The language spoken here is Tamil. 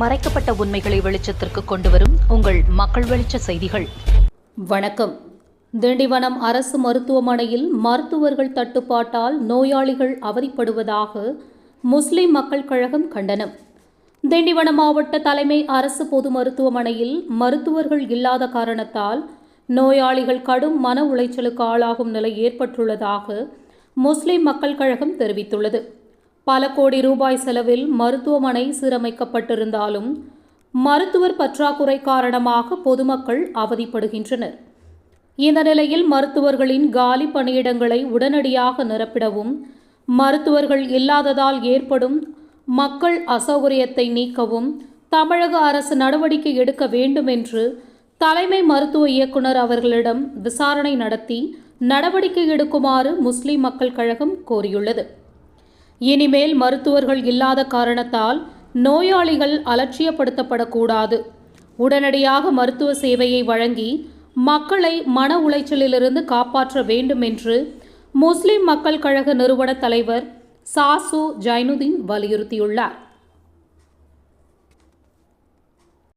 மறைக்கப்பட்ட உண்மைகளை வெளிச்சத்திற்கு கொண்டு வரும் உங்கள் மக்கள் வெளிச்ச செய்திகள். வணக்கம். திண்டிவனம் அரசு மருத்துவமனையில் மருத்துவர்கள் தட்டுப்பாட்டால் நோயாளிகள் அவதிப்படுவதாக முஸ்லிம் மக்கள் கழகம் கண்டனம். திண்டிவனம் மாவட்ட தலைமை அரசு பொது மருத்துவமனையில் மருத்துவர்கள் இல்லாத காரணத்தால் நோயாளிகள் கடும் மன உளைச்சலுக்கு ஆளாகும் நிலை ஏற்பட்டுள்ளதாக முஸ்லிம் மக்கள் கழகம் தெரிவித்துள்ளது. பல கோடி ரூபாய் செலவில் மருத்துவமனை சீரமைக்கப்பட்டிருந்தாலும் மருத்துவர் பற்றாக்குறை காரணமாக பொதுமக்கள் அவதிப்படுகின்றனர். இந்த நிலையில் மருத்துவர்களின் காலி பணியிடங்களை உடனடியாக நிரப்பிடவும் மருத்துவர்கள் இல்லாததால் ஏற்படும் மக்கள் அசௌகரியத்தை நீக்கவும் தமிழக அரசு நடவடிக்கை எடுக்க வேண்டும் என்று தலைமை மருத்துவ இயக்குனர் அவர்களிடம் விசாரணை நடத்தி நடவடிக்கை எடுக்குமாறு முஸ்லிம் மக்கள் கழகம் கோரியுள்ளது. இனிமேல் மருத்துவர்கள் இல்லாத காரணத்தால் நோயாளிகள் அலட்சியப்படுத்தப்படக்கூடாது. உடனடியாக மருத்துவ சேவையை வழங்கி மக்களை மன உளைச்சலிலிருந்து காப்பாற்ற வேண்டும் என்று முஸ்லிம் மக்கள் கழக நிறுவன தலைவர் சாசு ஜைனுதீன் வலியுறுத்தியுள்ளார்.